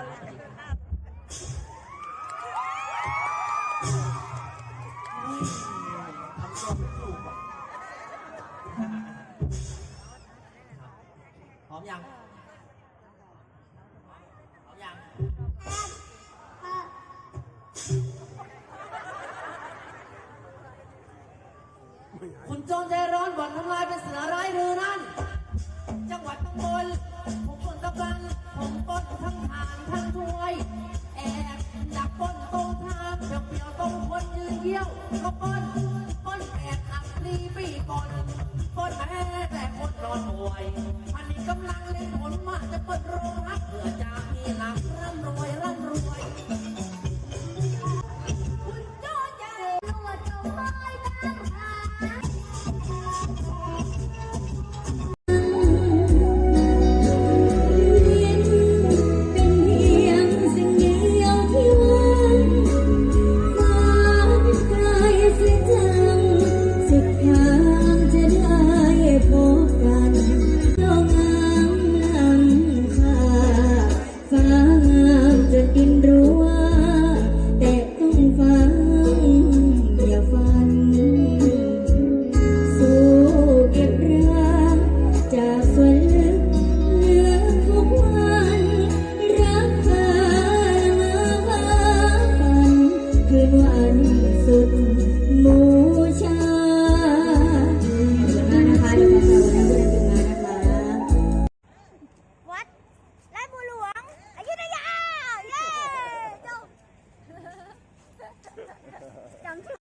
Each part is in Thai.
ทำตัวไม่ถูกอะพร้อมยังพร้อมยังคุณโจรใจร้อนบ่นทำลายเป็นเสือร้ายเรือ ยืนเยี่ย สุดมูชาขอบคุณมานะคะเดี๋ยวขอแซววันนี้คุณได้ถึงมานะคะวัดลาดบัวหลวงอยุธยา เย้จบจำชื่อ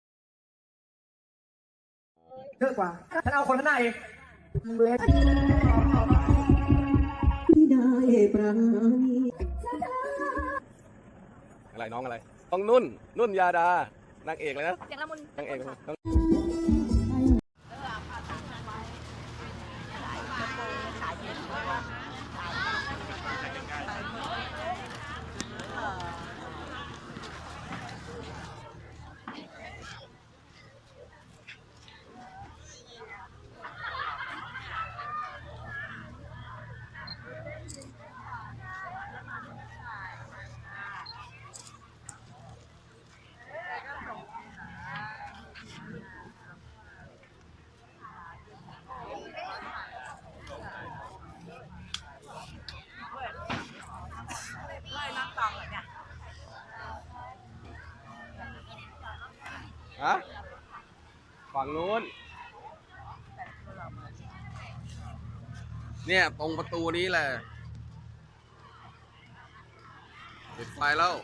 เยอะกว่าฉันเอาคนข้างหน้าเองได้ปราณีอะไรน้องอะไรต้องนุ่น นุ่นยาดา นางเอกเลยนะ เสียงละมุนนางเอกน้อ ฮะฝั่งนู้น เนี่ย ตรงประตูนี้แหละปิดไฟแล้ว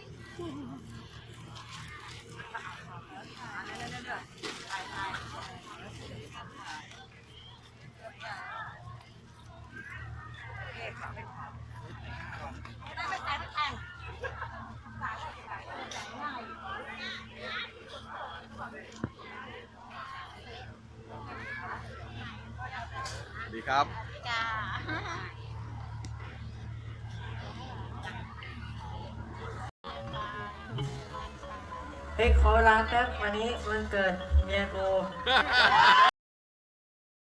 ดีครับจ้าเฮ้ยขอลาแป๊บวันนี้วันเกิดเมียกู